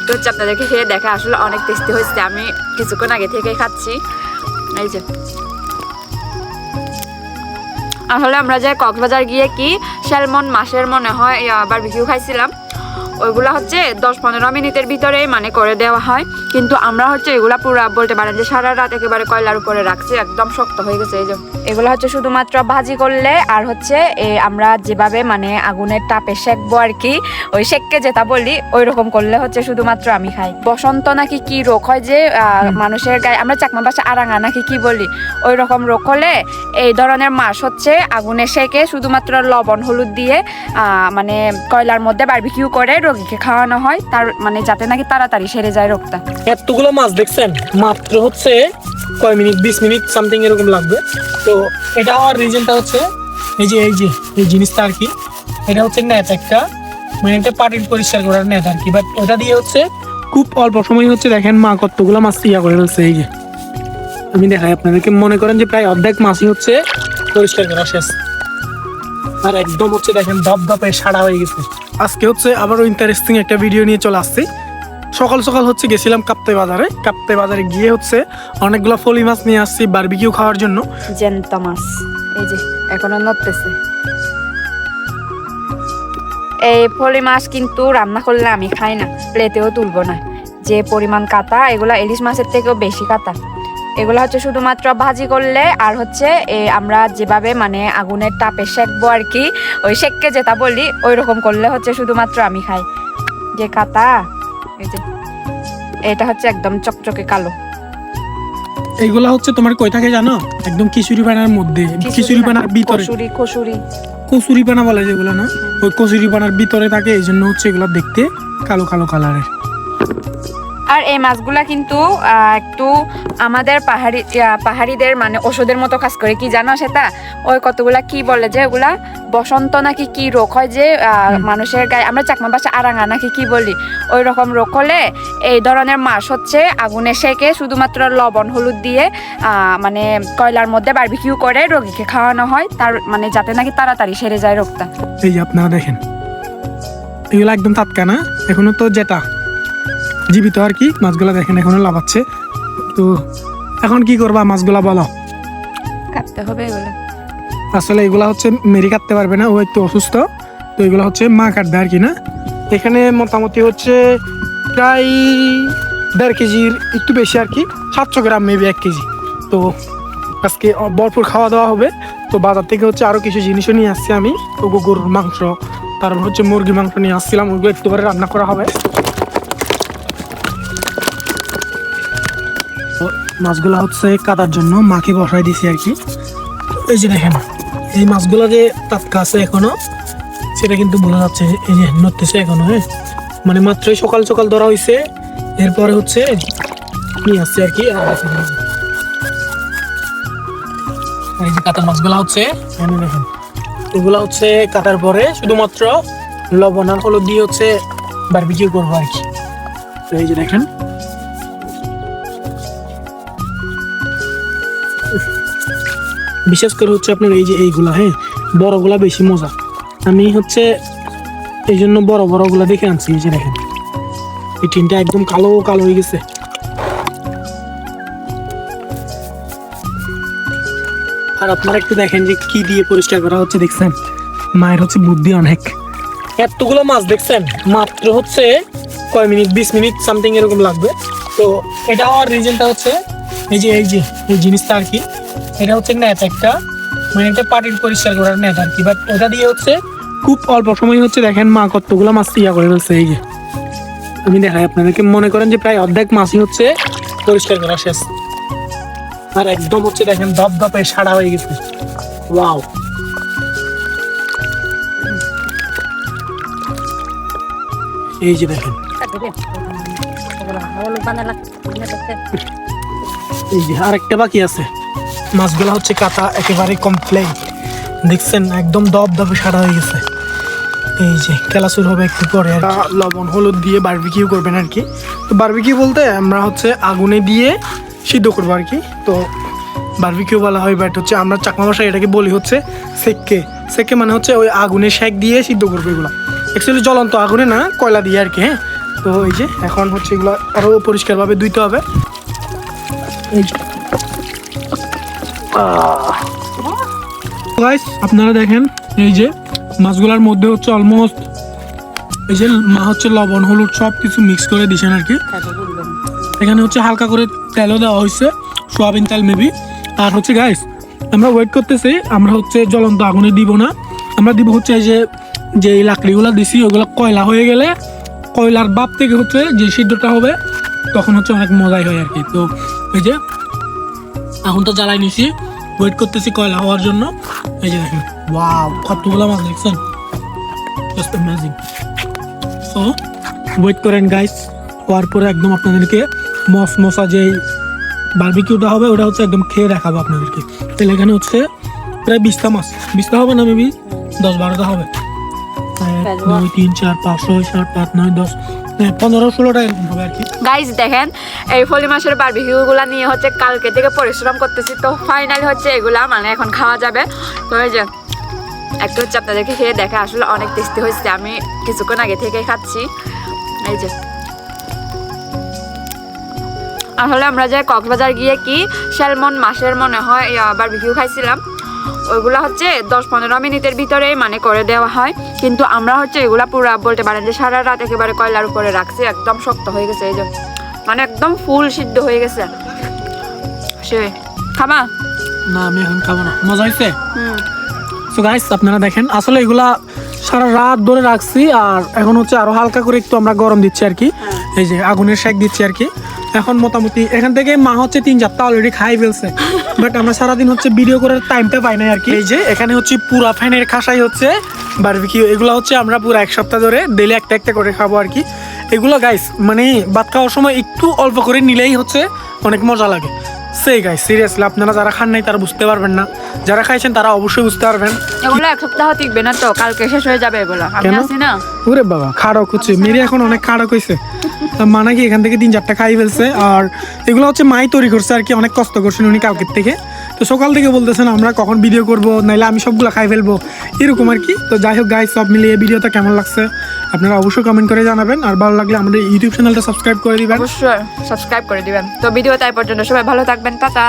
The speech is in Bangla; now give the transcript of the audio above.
একটু হচ্ছে আপনাদেরকে খেয়ে দেখা, আসলে অনেক টেস্টি হয়েছে, আমি কিছুক্ষণ আগে থেকে খাচ্ছি। এই যে। আসলে আমরা যে কক্সবাজার গিয়ে কি স্যালমন মাসের মনে হয় বারবিকিউ খাইছিলাম। ওইগুলা হচ্ছে দশ পনেরো মিনিটের ভিতরেই মানে করে দেওয়া হয়। কিন্তু আমরা হচ্ছে এগুলা পুরো বলতে পারেন যে সারা রাত একেবারে কয়লার উপরে রাখছি একদম শক্ত হয়ে গেছে এই যে। এগুলো হচ্ছে শুধুমাত্র ভাজি করলে আর হচ্ছে আমরা যেভাবে মানে আগুনের তাপে সেকবো আর কি ওই সেককে যেটা বলি ওই রকম করলে হচ্ছে শুধুমাত্র আমি খাই। বসন্ত নাকি কি রোগ হয় যে আহ, মানুষের গায়ে আমরা চাকমা বাসা আরাঙা নাকি কি বলি ওই রকম রোগ হলে এই ধরনের মাছ হচ্ছে আগুনে সেকে শুধুমাত্র লবণ হলুদ দিয়ে মানে কয়লার মধ্যে বারবিকিউ করে রোগীকে খাওয়ানো হয়, তার মানে যাতে নাকি তাড়াতাড়ি সেরে যায় রোগটা। এতগুলো মাছ দেখছেন? মাত্র হচ্ছে কয় মিনিট, বিশ মিনিট সামথিং এরকম লাগবে। তো এটা হওয়ার রিজনটা হচ্ছে, এই যে এই যে, এই জিনিসটা আর কি, এটা হচ্ছে নেট একটা মানে এটা পাটির পরিষ্কার করার নেট আর কি। বাট ওটা দিয়ে হচ্ছে খুব অল্প সময় হচ্ছে দেখেন মা কতগুলো মাছ ইয়া করে ফেলছে, এই যে। আমি দেখাই আপনাদেরকে, মনে করেন যে প্রায় অর্ধেক মাছই হচ্ছে পরিষ্কার করা শেষ। আর একদম হচ্ছে দেখেন দপ দপে সাড়া হয়ে গেছে। আজকে হচ্ছে আবারও ইন্টারেস্টিং একটা ভিডিও নিয়ে চলে আসছি। সকাল সকাল হচ্ছে গেছিলাম কাপ্তাই বাজারে। কাপ্তাই বাজারে গিয়ে হচ্ছে অনেকগুলো ফলি মাছ নিয়ে আসছি বারবিকিউ খাওয়ার জন্য। জ্যান্ত মাছ। এই যে এখনও নড়তেছে। এই ফলি মাছ কিন্তু রান্না করলে আমি খাই না প্লেটেও তুলবো না। যে পরিমাণ কাটা এগুলা ইলিশ মাছের থেকেও বেশি কাটা। এগুলো হচ্ছে শুধুমাত্র ভাজি করলে আর হচ্ছে আমরা যেভাবে মানে আগুনের তাপে সেকবো আর কি ওই সেককে যেটা বলি ওই রকম করলে হচ্ছে শুধুমাত্র আমি খাই। যে কাতা এই যে এটা হচ্ছে একদম চকচকে কালো। এইগুলা হচ্ছে তোমার কই থাকে জানো? একদম খিচুড়ি পানার মধ্যে খিচুড়ি পানার ভিতরে। কসুরি কসুরি। কচুরি পানা বলে যেগুলো না? ওই কচুরি পানার ভিতরে থাকে এই জন্য হচ্ছে এগুলো দেখতে কালো কালো কালারের আর এই মাছগুলা কিন্তু একটু আমাদের পাহাড়ি পাহাড়িদের মানে ওষুধের মতো কাজ করে। কি জানো সেটা ওই কতগুলা কি বলে যে ওগুলা? বসন্ত নাকি কি রোগ হয় যে মানুষের গায়ে আমরা চাকমা বাসা আরাঙা নাকি কি বলি? ওই রকম রোগ হলে এই ধরনের মাছ হচ্ছে আগুনে সেকে শুধুমাত্র লবণ হলুদ দিয়ে মানে কয়লার মধ্যে বারবিকিউ করে রোগীকে খাওয়ানো হয়। তার মানে যাতে নাকি তাড়াতাড়ি সেরে যায় রোগটা। এই আপনারা দেখেন এগুলো একদম টাটকা না? এখনও তো যেটা। জীবিত আর কি মাছগুলা দেখেন এখনও লাভাচ্ছে তো এখন কি করবা মাছগুলা বলো? কাটতে হবে এগুলো। আসলে এগুলা হচ্ছে মেরি কাটতে পারবে না ও একটু অসুস্থ তো এগুলো হচ্ছে মা কাটবে আর কি না? এখানে মোটামুটি হচ্ছে প্রায় দেড় কেজির একটু বেশি আর কি সাতশো গ্রাম মেবি এক কেজি। তো আজকে ভরপুর খাওয়া দাওয়া হবে তো বাজার থেকে হচ্ছে আরও কিছু জিনিসও নিয়ে আসছি আমি তো গরুর মাংস তারপর হচ্ছে মুরগির মাংস নিয়ে আসছিলাম ওগুলো একটুবারে রান্না করা হবে। মাছগুলো হচ্ছে কাটার জন্য মাকে বসাই দিছি আর কি। এই যে দেখেন, এই মাছগুলো যে টাটকা আছে এখনও, সেটা কিন্তু বোঝা যাচ্ছে এই যে নড়তেছে এখনও হ্যাঁ? মানে মাত্রই সকাল সকাল ধরা হয়েছে এরপরে হচ্ছে নিয়ে আসছে আর কি এই যে। কাতার মাছগুলো হচ্ছে দেখেন, এগুলো হচ্ছে কাটার পরে শুধুমাত্র লবণ আর হলুদ দিয়ে হচ্ছে বারবিকিউ করব আর কি। এই যে দেখেন বিশেষ করে হচ্ছে আপনার এই যে এইগুলা হ্যাঁ? বড়গুলা বেশি মজা। আমি হচ্ছে এই জন্য বড় বড়গুলা দেখে আনছি, এই যে দেখেন। এই টিনটা একদম কালো কালো হয়ে গেছে। আর আপনারা একটু দেখেন যে কি দিয়ে পরিষ্কার করা হচ্ছে, দেখছেন? মায়ের হচ্ছে বুদ্ধি অনেক। এতগুলো মাছ দেখছেন? মাত্র হচ্ছে কয় মিনিট, বিশ মিনিট সামথিং এরকম লাগবে। তো এটা হওয়ার রিজনটা হচ্ছে, এই যে এই যে, এই জিনিসটা আর কি এটা হচ্ছে নেট একটা। মানে এটা পাটির পরিষ্কার করার নেট আর কি। বাট ওটা দিয়ে হচ্ছে খুব অল্প সময় হচ্ছে দেখেন মা কতগুলো মাছ ইয়া করে ফেলছে, এই যে। আমি দেখাই আপনাদেরকে। মনে করেন যে প্রায় অর্ধেক মাছই হচ্ছে পরিষ্কার করা শেষ। আর একদম হচ্ছে দেখেন ধপ ধপে সাড়া হয়ে গেছে। ওয়াও এই যে দেখেন। এই যে, আরেকটা বাকি আছে। মাছগুলো হচ্ছে কাটা, একেবারে কমপ্লেট দেখছেন, একদম দব দবে সারা হয়ে গেছে। এই যে, খেলা শুরু হবে একটু পরে আর লবণ, হলুদ দিয়ে বারবিকিউ করবেন আর কি। তো বারবিকিউ বলতে আমরা হচ্ছে আগুনে দিয়ে সিদ্ধ করব আর কি। তো বারবিকিউ বলা হয় বাট হচ্ছে আমরা চাকমা ভাষায় এটাকে বলি হচ্ছে সেককে। সেককে মানে হচ্ছে ওই আগুনে শেক দিয়ে সিদ্ধ করব এগুলো। অ্যাকচুয়ালি জ্বলন্ত আগুনে না, কয়লা দিয়ে আর কি হ্যাঁ? তো এই যে, এখন হচ্ছে এগুলো আরও পরিষ্কারভাবে ধুইতে হবে। এই যে। গাইস আপনারা দেখেন, এই যে মাছগুলোর মধ্যে হচ্ছে অলমোস্ট এই যে মা হচ্ছে লবণ, হলুদ সব কিছু মিক্স করে দিয়েছেন আর কি এখানে হচ্ছে হালকা করে তেলও দেওয়া হয়েছে, সোয়াবিন তেল মেবি আর হচ্ছে গাইস আমরা ওয়েট করতেছি, আমরা হচ্ছে জ্বলন্ত আগুনে দিব না। আমরা দিব হচ্ছে এই যে যে লাকড়িগুলো দিছি, ওগুলো কয়লা হয়ে গেলে কয়লার বাপ থেকে হচ্ছে যে সিদ্ধটা হবে, তখন হচ্ছে অনেক মজাই হয় আর কি তো এই যে এখন তো জ্বালাই নিছি। ওয়েট করতেছি কয়লা হওয়ার জন্য। এই যে দেখেন ওয়াও কতগুলো মাছ দেখছেন? জাস্ট অ্যামেজিং সো ওয়েট করেন গাইস হওয়ার পরে একদম আপনাদেরকে মস মশা যে বারবিকিউটা হবে ওটা হচ্ছে একদম খেয়ে দেখাবো আপনাদেরকে। তাহলে এখানে হচ্ছে প্রায় বিশটা মাছ। বিশটা হবে না মেবি দশ বারোটা হবে। এক নয় তিন চার পাঁচ ছয় সাত আট নয় দশ গাইজ দেখেন, এই ফলি মাসের বারবিকিউ গুলা নিয়ে হচ্ছে কালকে থেকে পরিশ্রম করতেছি। তো ফাইনালি হচ্ছে এগুলা মানে এখন খাওয়া যাবে। তো এই যে, একটা হচ্ছে আপনাদেরকে খেয়ে দেখে আসলে অনেক টেস্টি হয়েছে। আমি কিছুক্ষণ আগে থেকে খাচ্ছি। এই যে। আসলে আমরা যে কক্সবাজার গিয়ে কি স্যালমন মাসের মনে হয় বারবিকিউ খাইছিলাম। ওইগুলা হচ্ছে দশ পনেরো মিনিটের ভিতরেই মানে করে দেওয়া হয়। কিন্তু আমরা হচ্ছে এগুলা পুরা বলতে পারেন যে সারা রাত একেবারে কয়লার উপরে রাখছি একদম শক্ত হয়ে গেছে এই যে। মানে একদম ফুল সিদ্ধ হয়ে গেছে। সে খাবা? না আমি এখন খাব না। মজা হয়েছে সো গাইস আপনারা দেখেন আসলে এগুলা সারা রাত ধরে রাখছি আর এখন হচ্ছে আরও হালকা করে একটু আমরা গরম দিচ্ছি আর কি। এই যে আগুনের শেক দিচ্ছি আর কি। এখন মোটামুটি এখান থেকে মা হচ্ছে তিন চারটা অলরেডি খাই ফেলছে। বাট আমরা সারাদিন হচ্ছে ভিডিও করার টাইমটা পাই না আর কি। এই যে এখানে হচ্ছে পুরা ফ্যানের খাসাই হচ্ছে বারবিকিউ এগুলো হচ্ছে আমরা পুরো এক সপ্তাহ ধরে ডেলি একটা একটা করে খাব আর কি। এগুলো গাইস মানে ভাত খাওয়ার সময় একটু অল্প করে নিলেই হচ্ছে অনেক মজা লাগে। সেই গাইস সিরিয়াসলি আপনারা যারা খান নাই তারা বুঝতে পারবেন না। যারা খাইছেন তারা অবশ্যই বুঝতে পারবেন। এগুলো এক সপ্তাহ টিকবে না তো? কালকে শেষ হয়ে যাবে এগুলো। আমি? আছি না। ওরে বাবা খাড়ক হচ্ছে। মেরি এখন অনেক খাড়ক হয়েছে মানা কি এখান থেকে তিন চারটা খাই ফেলছে। আর এগুলো হচ্ছে মাই তৈরি করছে আর কি, অনেক কষ্ট করছেন উনি কাউকে থেকে। তো সকাল থেকে বলতেছেন, আমরা কখন ভিডিও করব? নাইলে আমি সবগুলো খাই ফেলব। এরকম আর কি। তো যাই হোক গাই সব মিলিয়ে ভিডিওটা কেমন লাগছে আপনারা অবশ্যই কমেন্ট করে জানাবেন। আর ভালো লাগলে আমাদের ইউটিউব চ্যানেলটা সাবস্ক্রাইব করে দিবেন। অবশ্যই সাবস্ক্রাইব করে দিবেন। তো ভিডিও তাই পর্যন্ত, সবাই ভালো থাকবেন, টাটা।